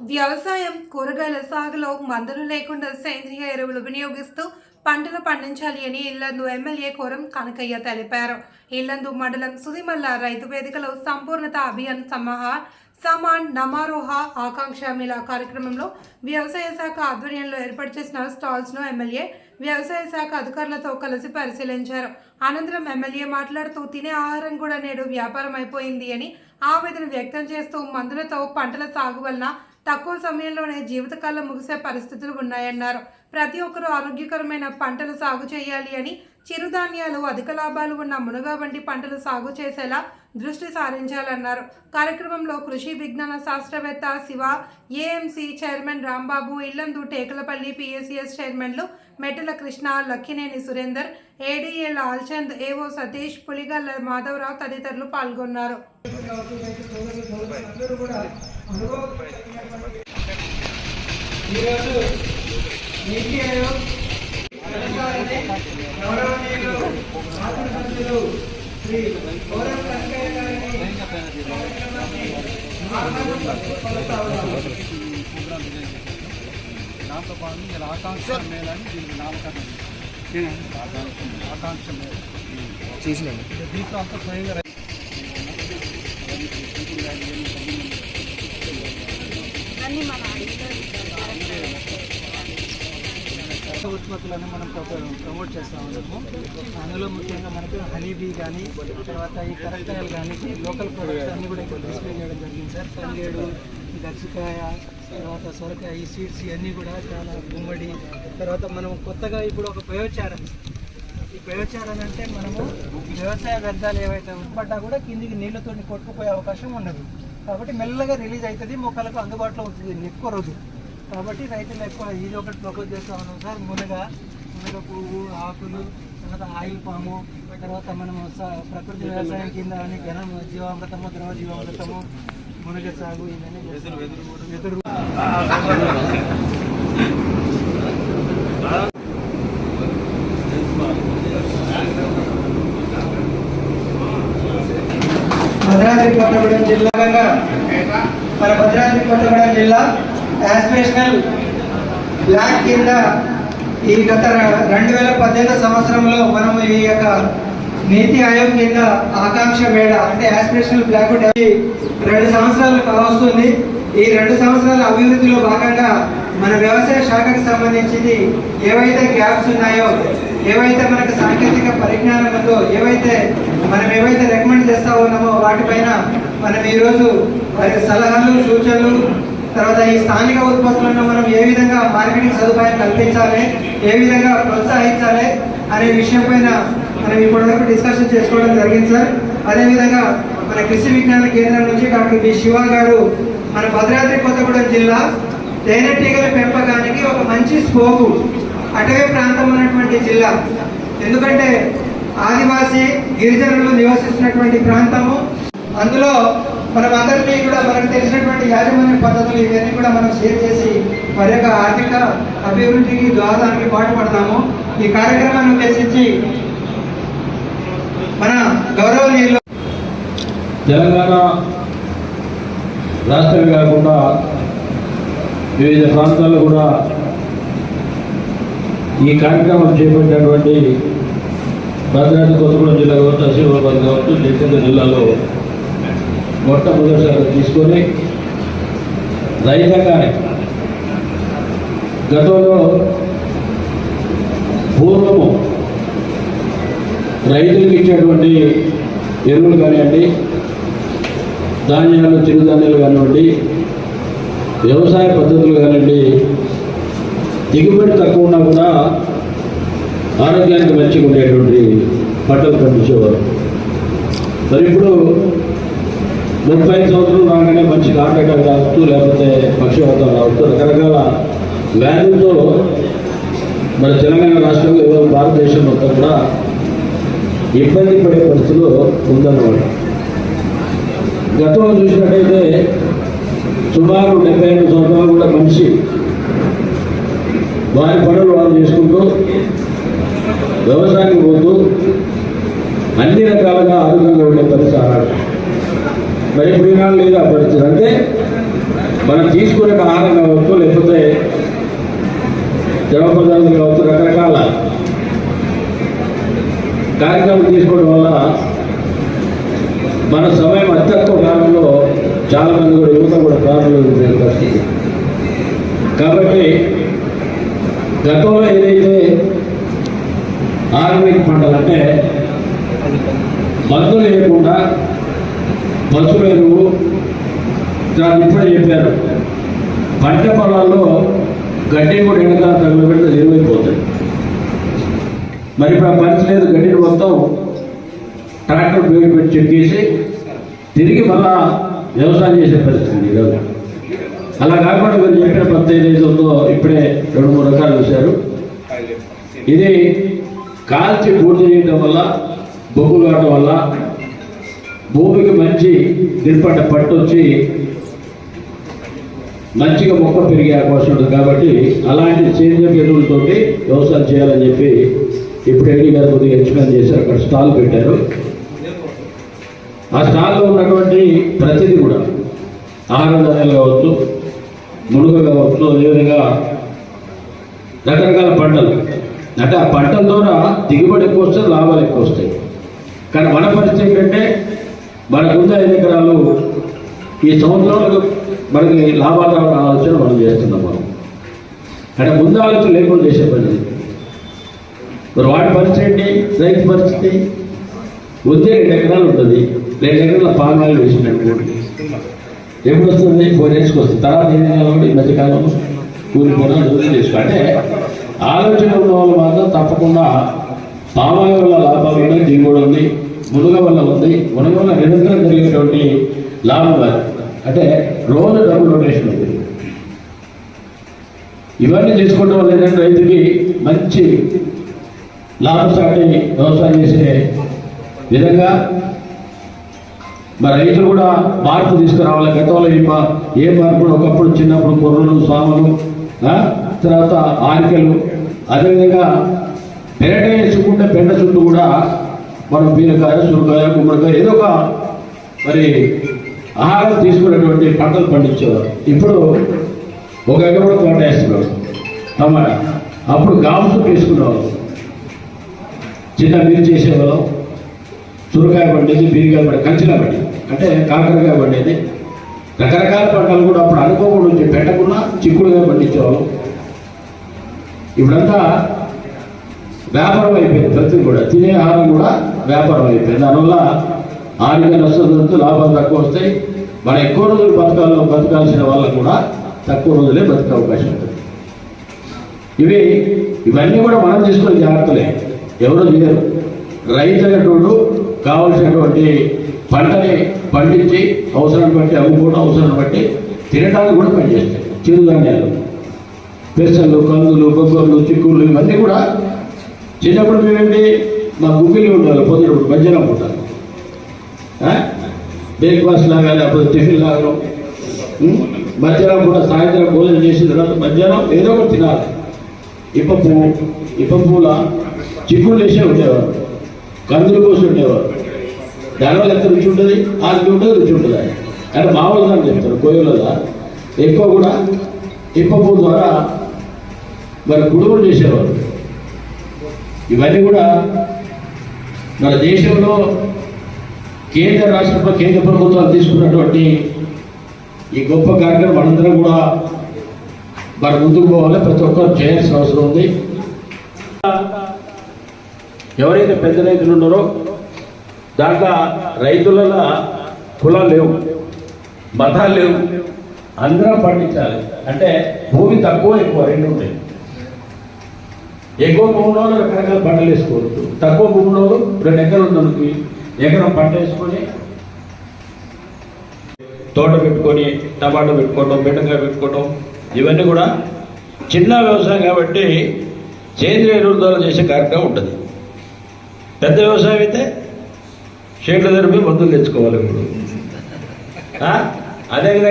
వ్యవసాయం కూరగాయల సాగులో మందులు లేకుండా సేంద్రియ ఎరువులు వినియోగిస్తూ పంటలు పండించాలి అని ఇల్లందు ఎమ్మెల్యే కోరం కనకయ్య తెలిపారు. ఇల్లందు మండలం సుదిమల్ల రైతు వేదికలో సంపూర్ణత అభియాన్ సమహా సమాన్ నమారోహ ఆకాంక్ష మేళా కార్యక్రమంలో వ్యవసాయ శాఖ ఆధ్వర్యంలో ఏర్పాటు చేసిన స్టాల్స్ను ఎమ్మెల్యే వ్యవసాయ శాఖ అధికారులతో కలిసి పరిశీలించారు. అనంతరం ఎమ్మెల్యే మాట్లాడుతూ తినే ఆహారం కూడా నేడు వ్యాపారం అయిపోయింది అని ఆవేదన వ్యక్తం చేస్తూ మందులతో పంటల సాగు వలన తక్కువ సమయంలోనే జీవితకాలం ముగిసే పరిస్థితులు ఉన్నాయన్నారు. ప్రతి ఒక్కరూ ఆరోగ్యకరమైన పంటలు సాగు చేయాలి అని చిరుధాన్యాలు అధిక లాభాలు ఉన్న మునగ వంటి పంటలు సాగు చేసేలా దృష్టి సారించాలన్నారు. కార్యక్రమంలో కృషి విజ్ఞాన శాస్త్రవేత్త Shiva AMC chairman Rambabu Yellandu Tekalapalli PSCS చైర్మన్లు మెట్టల కృష్ణ లక్కినేని సురేందర్ ఏడీఏ లాల్చంద్ ఏవో సతీష్ పులిగల్ల మాధవరావు తదితరులు పాల్గొన్నారు. ఈరోజు నీతి ఆయోగ్ అధికారిని గౌరవనీయులు శాసనసభ్యులు శ్రీ గౌరవ వెంకయ్య గారిని దాంతో పాటు మీరు ఆకాంక్ష మేళ దీనికి నామకరణం ఆకాంక్ష- మేళ ఇది దీంతో అంతా స్వయంగా రై- ఉత్పత్తులను మనం ప్రమోట్ చేస్తూ ఉన్నాము. అందులో ముఖ్యంగా మనకు హనీబీ కానీ తర్వాత ఈ కరక్కాయలు కానీ లోకల్ ప్రొడక్ట్స్ అన్ని కూడా ఇక్కడ డిస్ప్లే చేయడం జరిగింది సార్. తంగేడు గచ్చికాయ తర్వాత సొరకాయ ఈ సీడ్స్ ఇవన్నీ కూడా చాలా గుమ్మడి. తర్వాత మనం కొత్తగా ఇప్పుడు ఒక ప్రయోచారం ఈ ప్రయోచారం అంటే మనము వ్యవసాయ వ్యర్థాలు ఏవైతే ఉత్పడ్డా కూడా కిందికి నీళ్ళతో కొట్టుకుపోయే అవకాశం ఉండదు. కాబట్టి మెల్లగా రిలీజ్ అవుతుంది మొక్కలకు అందుబాటులో ఉంటుంది ఎక్కువ రోజు. కాబట్టి రైతులు ఎక్కువ ఇది ఒకటి ప్రపోజ్ చేస్తా ఉన్నాం సార్. మునగ మునగ పువ్వు ఆకులు తర్వాత ఆయిల్ పాము తర్వాత మనము స- ప్రకృతి వ్యవసాయం కింద అని ఘనం జీవామృతము ద్రవ జీవామృతము మునగ సాగు ఇవన్నీ చేస్తాం. భద్రాద్రి కొత్తగూడెం జిల్లా మన భద్రాద్రి కొత్తగూడెం జిల్లా యాస్పిరేషనల్ బ్లాక్ కింద ఈ గత రెండు వేల పద్దెనిమిది సంవత్సరంలో మనం ఈ యొక్క నీతి ఆయోగ్ కింద ఆకాంక్ష మేడ అంటే యాస్పిరేషనల్ బ్లాక్ రెండు సంవత్సరాలు కావస్తుంది. ఈ రెండు సంవత్సరాల అభివృద్ధిలో భాగంగా మన వ్యవసాయ శాఖకు సంబంధించింది ఏవైతే గ్యాప్స్ ఉన్నాయో ఏవైతే మనకు సాంకేతిక పరిజ్ఞానం ఉందో ఏవైతే మనం ఏవైతే రికమెండ్ చేస్తా ఉన్నామో వాటిపైన మనం ఈరోజు వారి సలహాలు సూచనలు తర్వాత ఈ స్థానిక ఉత్పత్తులను మనం ఏ విధంగా మార్కెటింగ్ సదుపాయం కల్పించాలి ఏ విధంగా ప్రోత్సహించాలి అనే విషయం పైన మనం ఇప్పటివరకు డిస్కషన్ చేసుకోవడం జరిగింది సార్. అదేవిధంగా మన కృషి విజ్ఞాన కేంద్రం నుంచి డాక్టర్ బి. శివ గారు మన భద్రాద్రి కొత్తగూడెం జిల్లా తేనెటీగల పెంపకానికి ఒక మంచి స్కోపు అటవీ ప్రాంతం ఉన్నటువంటి జిల్లా. ఎందుకంటే ఆదివాసీ గిరిజనులు నివసిస్తున్నటువంటి ప్రాంతము. అందులో మనం అందరినీ కూడా మనకు తెలిసినటువంటి యాజమాన్య పద్ధతులు ఇవన్నీ కూడా మనం షేర్ చేసి వారి యొక్క ఆర్థిక అభివృద్ధికి ద్వారానికి పాటుపడతాము. ఈ కార్యక్రమాన్ని ఉద్దేశించి మన గౌరవనీయులు తెలంగాణ రాష్ట్రమే కాకుండా వివిధ ప్రాంతాల్లో కూడా ఈ కార్యక్రమం చేపట్టినటువంటి భద్రాద్రి కొత్తగూడెం జిల్లా కావచ్చు ఆసిఫాబాద్ కావచ్చు. జగిత్యాల జిల్లాలో మొట్టమొదటిసారి తీసుకొని రైతాంగానే గతంలో పూర్వము రైతులకు ఇచ్చేటువంటి ఎరువులు కానివ్వండి ధాన్యాలు చిరుధాన్యాలు కానివ్వండి వ్యవసాయ పద్ధతులు కానివ్వండి దిగుబడి తక్కువ ఉన్నా కూడా ఆరోగ్యానికి మంచిగా ఉండేటువంటి పంటలు పండించేవారు మరి ఇప్పుడు ముప్పై ఐదు సంవత్సరాలు రాగానే మంచి హార్ట్ అటాక్ రావచ్చు లేకపోతే పక్షవాతం రావచ్చు రకరకాల వ్యాధులతో మన తెలంగాణ రాష్ట్రంలో ఇవాళ భారతదేశం మొత్తం కూడా ఇబ్బంది పడే పరిస్థితులు ఉందన్నమాట. గతంలో చూసినట్టయితే సుమారు డెబ్బై ఐదు సంవత్సరాలు కూడా మనిషి వారి పనులు వాళ్ళు చేసుకుంటూ వ్యవసాయానికి పోతూ అన్ని రకాలుగా ఆరోగ్యంగా ఉండే పరిస్థితి ఆనాడు. మరి ఇప్పుడు ఈనాడు లేదు ఆ పరిస్థితి. అంటే మనం తీసుకునే ఆహారం కావచ్చు లేకపోతే ద్రవ పదార్థాలు కావచ్చు రకరకాల కార్యక్రమం తీసుకోవడం వల్ల మన సమయం అత్యక్కువ కాలంలో చాలా మంది కూడా యువత కూడా ప్రారంభించిన పరిస్థితి. కాబట్టి గతంలో ఏదైతే ఆర్గానిక్ పంటలు అంటే మందు లేకుండా పశువుల ఎరువు దాన్ని ఇప్పుడే చెప్పారు. పంట పొలాల్లో గడ్డి కూడా ఎండకాలం తగలబెడితే ఎరువైపోతాయి మరి ఇప్పుడు ఆ పరిస్థితి లేదు గడ్డిని మొత్తం ట్రాక్టర్ పేరు పెట్టి చెక్కేసి తిరిగి మళ్ళా వ్యవసాయం చేసే పరిస్థితి ఈరోజు. అలా కాకుండా మీరు చెప్పిన పద్ధతి ఏదైతే ఉందో ఇప్పుడే రెండు మూడు రకాలు చూశారు. ఇది కాల్చి పూర్తి చేయడం వల్ల బొగ్గు కావడం వల్ల భూమికి మంచి దిల్పట్ట పట్టు వచ్చి మంచిగా మొక్క పెరిగే అవకాశం ఉంటుంది. కాబట్టి అలాంటి సేంద్రియ ఎరువులతోటి వ్యవసాయం చేయాలని చెప్పి ఇప్పుడు ఎండి గారు కొద్దిగా ఎక్స్ప్లెయిన్ చేశారు. అక్కడ స్టాల్ పెట్టారు. ఆ స్టాల్లో ఉన్నటువంటి ప్రతిదీ కూడా ఆహార ధాన్యాలు కావచ్చు మునుగ కావచ్చు అదేవిధంగా రకరకాల పంటలు. అంటే ఆ పంటల ద్వారా దిగుబడి ఎక్కువ వస్తే లాభాలు ఎక్కువ వస్తాయి. కానీ మన పరిస్థితి ఏంటంటే మనకున్న ఐదు ఎకరాలు ఈ సంవత్సరంలో మనకి లాభాలు రావడం ఆలోచన మనం చేస్తున్నాం మనం. అంటే ముందు ఆలోచన లేకుండా చేసే పని మరి వాడి పరిస్థితి ఏంటి? రైతు పరిస్థితి? వద్దే రెండు ఎకరాలు ఉంటుంది. రెండు ఎకరాల పాగాలు వేసినట్టు ఎప్పుడు వస్తుంది? ఫోర్ ఇయర్స్కి వస్తుంది. తర్వాత ఏం చేయాలి? ఈ మధ్యకాలంలో కూలిపోవడం దూరం చేసుకో అంటే ఆలోచన ఉన్న వాళ్ళు మాత్రం తప్పకుండా పామాయిల్ వల్ల లాభాలు ఉన్నాయి దిగుబడి ఉంది మునుగ వల్ల ఉంది మునుగ వల్ల నిరంతరం జరిగేటువంటి లాభం అది. అంటే రోజు డబ్బు డొనేషన్ ఉంది. ఇవన్నీ తీసుకోవడం వల్ల ఏంటంటే రైతుకి మంచి లాభసాటి వ్యవసాయం చేసే విధంగా మరి రైతులు కూడా మార్పు తీసుకురావాలి. గతంలో ఈ ఏ మార్పు ఒకప్పుడు చిన్నప్పుడు కుర్రలు సాములు తర్వాత ఆనికలు అదేవిధంగా పెరట వేసుకుంటే పెండ చుట్టూ కూడా మనం బీరకాయ సురకాయ గుమ్మడికాయ ఏదో ఒక మరి ఆహారం తీసుకునేటువంటి పంటలు పండించేవారు. ఇప్పుడు ఒక ఎకరం తోట వేస్తున్నారు. టమాటా అప్పుడు గాము తీసుకునేవారు చిన్న మీరు చేసేవాళ్ళం చురకాయ పండేది బీరకాయ పండి కంచిలా పండి అంటే కాకరకాయ పండేది. రకరకాల పంటలు కూడా అప్పుడు అనుకోకుండా వచ్చి పెట్టకుండా చిక్కుడుగా పండించేవాళ్ళం ఇప్పుడంతా వ్యాపారం అయిపోయింది ప్రతి కూడా. తినే ఆహారం కూడా వ్యాపారం అయిపోయింది దానివల్ల ఆరోగ్య నష్టం లాభాలు తక్కువ వస్తాయి. మన ఎక్కువ రోజులు బతకాల బతకాల్సిన వాళ్ళకు కూడా తక్కువ రోజులే బతికే అవకాశం ఉంటుంది. ఇవి ఇవన్నీ కూడా మనం తీసుకునే జాగ్రత్తలే. ఎవరు చేయరు. రైతు అనేటువంటి కావలసినటువంటి పంటని పండించి అవసరాన్ని బట్టి అమ్ముకోవడం అవసరాన్ని బట్టి తినడానికి కూడా పనిచేస్తాయి. చిరుధాన్యాలు. పెసలు కందులు బొబ్బర్లు చిక్కుళ్ళు ఇవన్నీ కూడా చిన్నప్పుడు మేమేంటి మా గుగ్గిలి ఉండాలి పొద్దునప్పుడు మధ్యాహ్నం పూట బ్రేక్ఫాస్ట్ లాగా లేకపోతే టిఫిన్ లాగా. మధ్యాహ్నం పూట సాయంత్రం భోజనం చేసిన తర్వాత మధ్యాహ్నం ఏదో ఒకటి తినాలి. ఇప్ప పువ్వు ఇప్ప పూల చిక్కుడు వేసే ఉండేవారు. కందులు కోసి ఉండేవారు. దానివల్ల ఎంత రుచి ఉంటుంది? ఆ ఉంటుంది రుచి ఉంటుంది. అంటే మామూలుగా చెప్తారు కోయలలో. ఎక్కువ కూడా ఇప్ప పువ్వు ద్వారా మరి గుడుగులు చేసేవారు. ఇవన్నీ కూడా మన దేశంలో కేంద్ర రాష్ట్ర కేంద్ర ప్రభుత్వాలు తీసుకున్నటువంటి ఈ గొప్ప కార్యక్రమం మనందరం కూడా మరి ముందుకు పోవాలి. ప్రతి ఒక్కరు చేయాల్సిన అవసరం ఉంది. ఎవరైతే పెద్ద రైతులు ఉన్నారో దాంట్లో రైతుల కులాలు లేవు మతాలు లేవు. అందరం పండించాలి. అంటే భూమి తక్కువ ఎక్కువ రెండు ఉంటాయి. ఎక్కువ భూమిలో రకరకాల పంటలు వేసుకోవచ్చు తక్కువ భూమిలో రెండు ఎకరాలు దొరికి ఎకరం పంట వేసుకొని తోట పెట్టుకొని టమాటా పెట్టుకోవటం బెండకాయ పెట్టుకోవటం ఇవన్నీ కూడా చిన్న వ్యవసాయం కాబట్టి సేంద్రియ ఎరువుల ద్వారా చేసే కార్యక్రమం ఉంటుంది. పెద్ద వ్యవసాయం అయితే షేట్ల దగ్గర మందులు తెచ్చుకోవాలి ఇప్పుడు. అదేవిధంగా